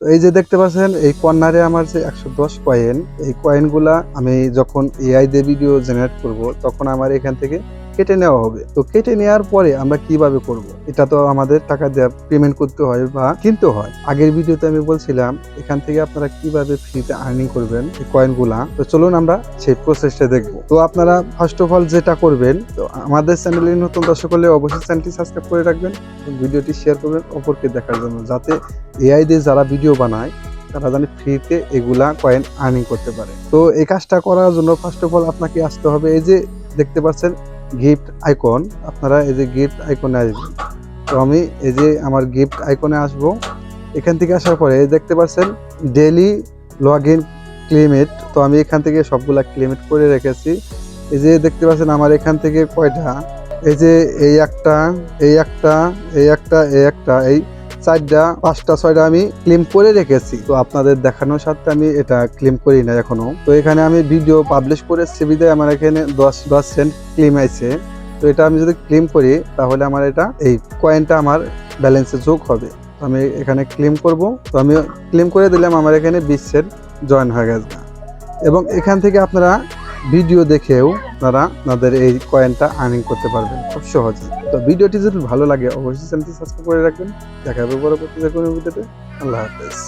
তো এই যে দেখতে পাচ্ছেন, এই কর্নারে আমার যে একশো দশ কয়েন এই কয়েনগুলা আমি যখন এআই দিয়ে ভিডিও জেনারেট করব, তখন আমার এখান থেকে কেটে নেওয়া হবে। তো কেটে নেওয়ার পরে আমরা কীভাবে করব? এটা তো আমাদের টাকা দেওয়া পেমেন্ট করতে হয় বা কিনতে হয়। আগের ভিডিওতে আমি বলছিলাম, এখান থেকে আপনারা কীভাবে ফ্রিতে আর্নিং করবেন এই কয়েনগুলা তো চলুন আমরা সেই প্রসেসটা দেখব। তো আপনারা ফার্স্ট অফ অল যেটা করবেন, তো আমাদের চ্যানেলে নতুন দর্শক হলে অবশ্যই চ্যানেলটি সাবস্ক্রাইব করে রাখবেন ভিডিওটি শেয়ার করবেন অপরকে দেখার জন্য, যাতে এআই দিয়ে যারা ভিডিও বানায়, তারা জানি ফ্রিতে এগুলা কয়েন আর্নিং করতে পারে। তো এই কাজটা করার জন্য ফার্স্ট অফ অল আপনাকে আসতে হবে। এই যে দেখতে পাচ্ছেন গিফট আইকন আপনারা এই যে গিফট আইকনে আসবেন। তো আমি এই যে আমার গিফট আইকনে আসব। এখান থেকে আসার পরে দেখতে পাচ্ছেন ডেলি লগ ইন ক্লিমেট তো আমি এখান থেকে সবগুলা ক্লিমেট করে রেখেছি। এই যে দেখতে পাচ্ছেন আমার এখান থেকে কয়টা? এই যে এই একটা এই একটা এই একটা এই একটা, এই চারটা, পাঁচটা, ছয়টা আমি ক্লেম করে রেখেছি। তো আপনাদের দেখানোর সাথে আমি এটা ক্লেম করি না এখনও। তো এখানে আমি ভিডিও পাবলিশ করে সিবিতে আমার এখানে দশ দশ সেন্ট ক্লেম আছে তো এটা আমি যদি ক্লেম করি, তাহলে আমার এটা, এই কয়েনটা আমার ব্যালেন্সে যোগ হবে। আমি এখানে ক্লেম করব। তো আমি ক্লেম করে দিলাম, আমার এখানে বিশ সেন্ট জয়েন হয়ে গেছে। এবং এখান থেকে আপনারা ভিডিও দেখেও আপনারা আপনাদের এই কয়েনটা আর্নিং করতে পারবেন। খুব সহজে। তো ভিডিওটি যদি ভালো লাগে, অবশ্যই চ্যানেলটি সাবস্ক্রাইব করে রাখবেন। দেখা হবে পরবর্তী যে কোনো ভিডিওতে। আল্লাহ হাফেজ।